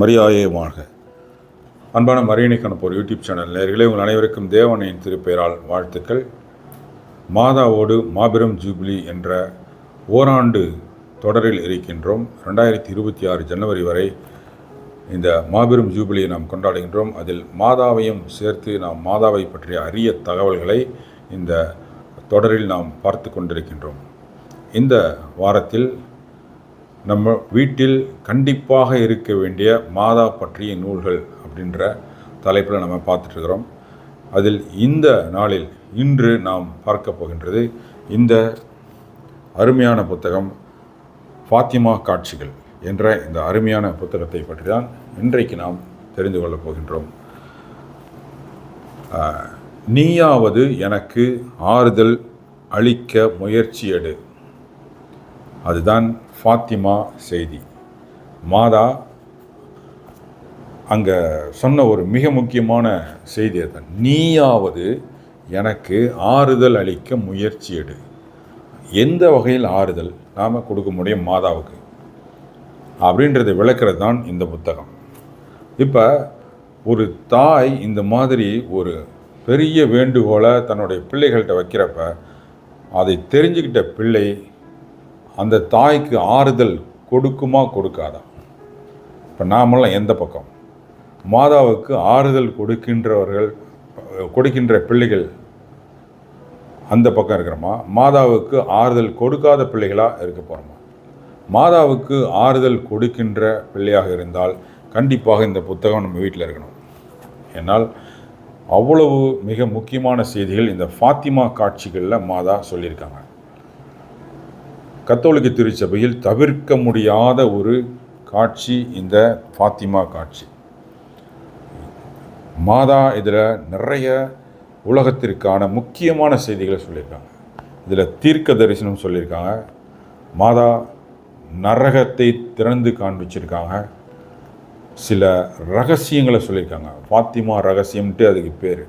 மரியாதையுமாக அன்பான மரியணை கணப்போர் YouTube channel நேர்களே உங்கள் அனைவருக்கும் தேவனையின் திருப்பெயரால் வாழ்த்துக்கள். மாதாவோடு மாபெரும் ஜூப்ளி என்ற ஓராண்டு தொடரில் இருக்கின்றோம். ரெண்டாயிரத்தி இருபத்தி ஆறு ஜனவரி வரை இந்த மாபெரும் ஜூபிலியை நாம் கொண்டாடுகின்றோம். அதில் மாதாவையும் சேர்த்து நாம் மாதாவை பற்றிய அரிய தகவல்களை இந்த தொடரில் நாம் பார்த்து கொண்டிருக்கின்றோம். இந்த வாரத்தில் நம்ம வீட்டில் கண்டிப்பாக இருக்க வேண்டிய மாதா பற்றிய நூல்கள் அப்படின்ற தலைப்பில் நம்ம பார்த்துட்ருக்குறோம். அதில் இந்த நாளில் இன்று நாம் பார்க்க போகின்றது இந்த அருமையான புத்தகம் ஃபாத்திமா காட்சிகள் என்ற இந்த அருமையான புத்தகத்தை பற்றி தான் இன்றைக்கு நாம் தெரிந்து கொள்ளப் போகின்றோம். நீயாவது எனக்கு ஆறுதல் அளிக்க முயற்சி எடு. அதுதான் ஃபாத்திமா செய்தி. மாதா அங்கே சொன்ன ஒரு மிக முக்கியமான செய்தி அதுதான் நீயாவது எனக்கு ஆறுதல் அளிக்க முயற்சி எடு. எந்த வகையில் ஆறுதல்? நாம் கொடுக்க முடியும் மாதாவுக்கு. அப்படின்றத விளக்கிறது தான் இந்த புத்தகம். இப்போ ஒரு தாய் இந்த மாதிரி ஒரு பெரிய வேண்டுகோளை தன்னுடைய பிள்ளைகள்கிட்ட வைக்கிறப்ப அதை தெரிஞ்சுக்கிட்ட பிள்ளை அந்த தாய்க்கு ஆறுதல் கொடுக்குமா கொடுக்காதா? இப்போ நாமெல்லாம் எந்த பக்கம்? மாதாவுக்கு ஆறுதல் கொடுக்கின்றவர்கள் கொடுக்கின்ற பிள்ளைகள் அந்த பக்கம் இருக்கிறோமா? மாதாவுக்கு ஆறுதல் கொடுக்காத பிள்ளைகளாக இருக்க போகிறோமா மாதாவுக்கு ஆறுதல் கொடுக்கின்ற பிள்ளையாக இருந்தால் கண்டிப்பாக இந்த புத்தகம் நம்ம வீட்டில் இருக்கணும். என்னால் அவ்வளவு மிக முக்கியமான செய்திகள் இந்த ஃபாத்திமா காட்சிகளில் மாதா சொல்லியிருக்காங்க. கத்தோலிக்க திருச்சபையில் தவிர்க்க முடியாத ஒரு காட்சி இந்த ஃபாத்திமா காட்சி. மாதா இதில் நிறைய உலகத்திற்கான முக்கியமான செய்திகளை சொல்லியிருக்காங்க. இதில் தீர்க்க தரிசனம் சொல்லியிருக்காங்க. மாதா நரகத்தை திறந்து காண்பிச்சிருக்காங்க. சில ரகசியங்களை சொல்லியிருக்காங்க. ஃபாத்திமா ரகசியம்ட்டு அதுக்கு பேர்.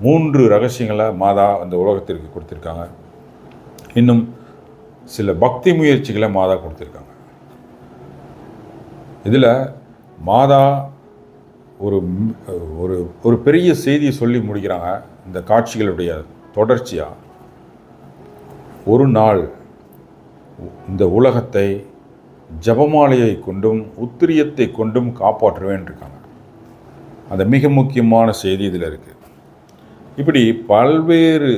மூன்று ரகசியங்களை மாதா அந்த உலகத்திற்கு கொடுத்துருக்காங்க. இன்னும் சில பக்தி முயற்சிகளை மாதா கொடுத்துருக்காங்க. இதில் மாதா ஒரு ஒரு ஒரு பெரிய செய்தியை சொல்லி முடிக்கிறாங்க. இந்த காட்சிகளுடைய தொடர்ச்சியாக ஒரு நாள் இந்த உலகத்தை ஜபமாலையை கொண்டும் உத்திரியத்தை கொண்டும் காப்பாற்றுவேன் இருக்காங்க. அந்த மிக முக்கியமான செய்தி இதில் இருக்குது இப்படி பல்வேறு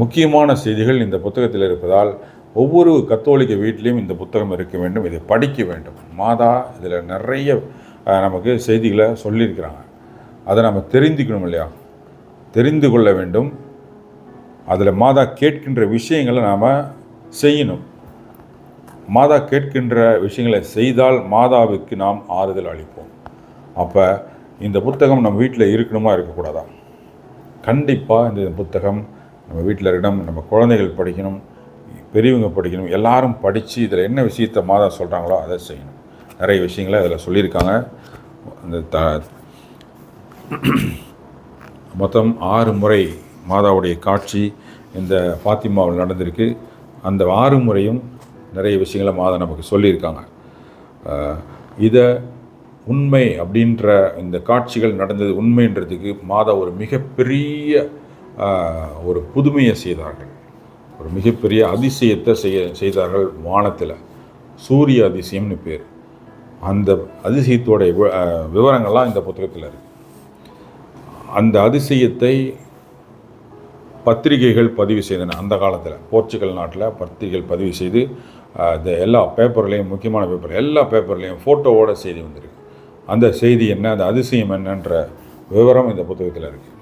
முக்கியமான செய்திகள் இந்த புத்தகத்தில் இருப்பதால் ஒவ்வொரு கத்தோலிக்க வீட்டிலையும் இந்த புத்தகம் இருக்க வேண்டும் இதை படிக்க வேண்டும். மாதா இதில் நிறைய நமக்கு செய்திகளை சொல்லியிருக்கிறாங்க. அதை நம்ம தெரிந்துக்கணும் இல்லையா? தெரிந்து கொள்ள வேண்டும். அதில் மாதா கேட்கின்ற விஷயங்களை நாம் செய்யணும். மாதா கேட்கின்ற விஷயங்களை செய்தால் மாதாவுக்கு நாம் ஆறுதல் அளிப்போம். அப்போ இந்த புத்தகம் நம்ம வீட்டில் இருக்கணுமா இருக்கக்கூடாதா? கண்டிப்பாக இந்த புத்தகம் நம்ம வீட்டில் இருக்கணும் நம்ம குழந்தைகள் படிக்கணும் பெரியவங்க படிக்கணும் எல்லாரும் படித்து இதில் என்ன விஷயத்தை மாதா சொல்கிறாங்களோ அதை செய்யணும். நிறைய விஷயங்களை அதில் சொல்லியிருக்காங்க. இந்த த மொத்தம் ஆறு முறை மாதாவுடைய காட்சி இந்த ஃபாத்திமாவில் நடந்திருக்கு. அந்த ஆறு முறையும் நிறைய விஷயங்களை மாதா நமக்கு சொல்லியிருக்காங்க. இதை உண்மை அப்படின்ற இந்த காட்சிகள் நடந்தது உண்மைன்றதுக்கு மாதா ஒரு மிகப்பெரிய ஒரு புதுமையை செய்தார்கள். ஒரு மிகப்பெரிய அதிசயத்தை செய்ய செய்தார்கள் வானத்தில். சூரிய அதிசயம்னு பேர். அந்த அதிசயத்தோடைய விவரங்கள்லாம் இந்த புத்தகத்தில் இருக்குது அந்த அதிசயத்தை பத்திரிகைகள் பதிவு செய்தன அந்த காலத்தில் போர்ச்சுகல் நாட்டில் பத்திரிகைகள் பதிவு செய்து இந்த எல்லா பேப்பர்லேயும் முக்கியமான பேப்பர் எல்லா பேப்பர்லேயும் ஃபோட்டோவோட செய்தி வந்திருக்கு. அந்த செய்தி என்ன அந்த அதிசயம் என்னன்ற விவரம் இந்த புத்தகத்தில் இருக்குது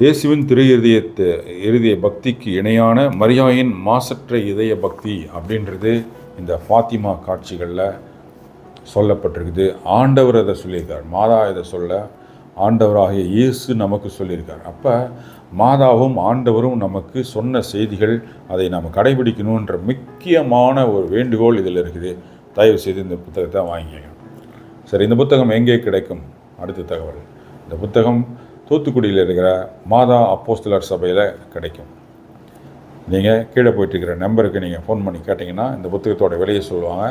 இயேசுவின் திரு எழுதிய இருதய பக்திக்கு இணையான மரியாயின் மாசற்ற இதய பக்தி அப்படின்றது இந்த ஃபாத்திமா காட்சிகளில் சொல்லப்பட்டிருக்குது. ஆண்டவர் அதை சொல்லியிருக்கார். மாதா இதை சொல்ல ஆண்டவராகிய இயேசு நமக்கு சொல்லியிருக்கார். அப்போ மாதாவும் ஆண்டவரும் நமக்கு சொன்ன செய்திகள் அதை நாம் கடைபிடிக்கணுன்ற முக்கியமான ஒரு வேண்டுகோள் இதில் இருக்குது. தயவு செய்து இந்த புத்தகத்தை வாங்கிக்கணும் சரி இந்த புத்தகம் எங்கே கிடைக்கும்? அடுத்த தகவல். இந்த புத்தகம் தூத்துக்குடியில் இருக்கிற மாதா அப்போஸ்தலர் சபையில் கிடைக்கும். நீங்கள் கீழே போயிட்டுருக்கிற நம்பருக்கு நீங்கள் ஃபோன் பண்ணி கேட்டிங்கன்னா இந்த புத்தகத்தோட விலையை சொல்லுவாங்க.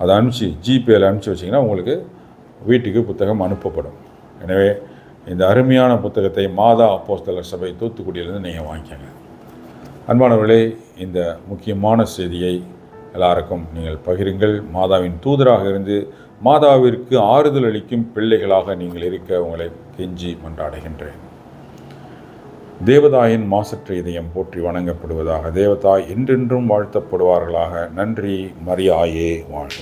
அதை அனுப்பிச்சு ஜிபேயில் அனுப்பிச்சி வச்சிங்கன்னா உங்களுக்கு வீட்டுக்கு புத்தகம் அனுப்பப்படும். எனவே இந்த அருமையான புத்தகத்தை மாதா அப்போஸ்தலர் சபை தூத்துக்குடியிலேருந்து நீங்கள் வாங்கிக்கோங்க. அன்பானவர்களே இந்த முக்கியமான செய்தியை எல்லாருக்கும் நீங்கள் பகிருங்கள். மாதாவின் தூதராக இருந்து மாதாவிற்கு ஆறுதல் அளிக்கும் பிள்ளைகளாக நீங்கள் இருக்க உங்களை கெஞ்சி மன்றாடுகின்றேன். தேவதாயின் மாசற்ற இதயம் போற்றி வணங்கப்படுவதாக தேவதாய் என்றென்றும் வாழ்த்தப்படுவார்களாக. நன்றி மரியாயே வாழ்க.